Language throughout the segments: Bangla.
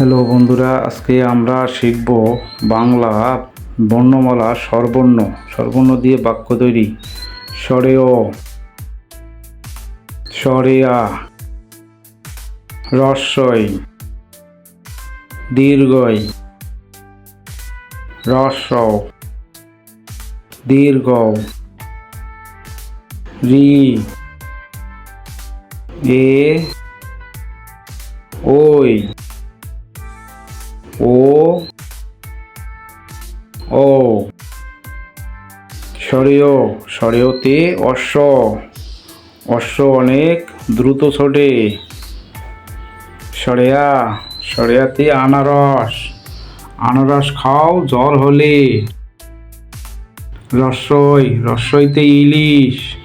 হ্যালো বন্ধুরা, আজকে আমরা শিখব বাংলা বর্ণমালা স্বরবর্ণ। স্বরবর্ণ দিয়ে বাক্য তৈরি। স্বরে অ, স্বরে আ রস্বই দীর্ঘই রস্ব দীর্ঘ রি, এ, ওই। ও ও। সরেও, সরেওতে অশ্ব। অশ্ব অনেক দ্রুত ছোটে। সরেয়া, সরেয়াতে আনারস। আনারস খাও জ্বর হলে। রসই, রসইতে ইলিশ।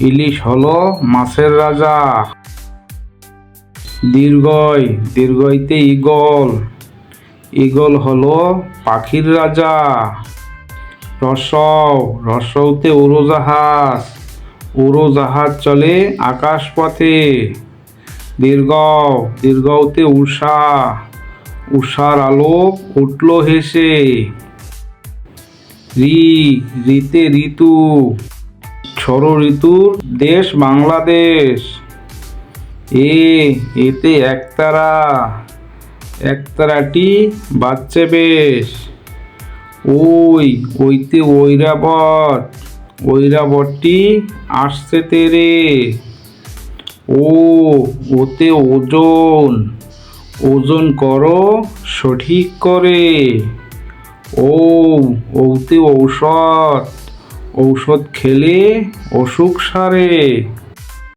ইলিশ হলো মাছের রাজা। দীর্ঘই, দীর্ঘইতে ঈগল। ঈগল হলো পাখির রাজা। রসও রসৌতে উড়োজাহাজ। উড়োজাহাজ চলে আকাশ পথে দীর্ঘ দীর্ঘতে উষা উষার আলো উঠল হেসে। রি রিতে ঋতু। ষড় ঋতুর দেশ বাংলাদেশ। এ এতে একতারা। একতারাটি বাচ্চা বেশ। ওই, ওইতে ঐরাবট ঐরাবটটি আসছে তেরে। ও, ওতে ওজন। ওজন করো, সঠিক করে। ও, ওতে ঔষধ। ঔষধ খেলে অসুখ সারে।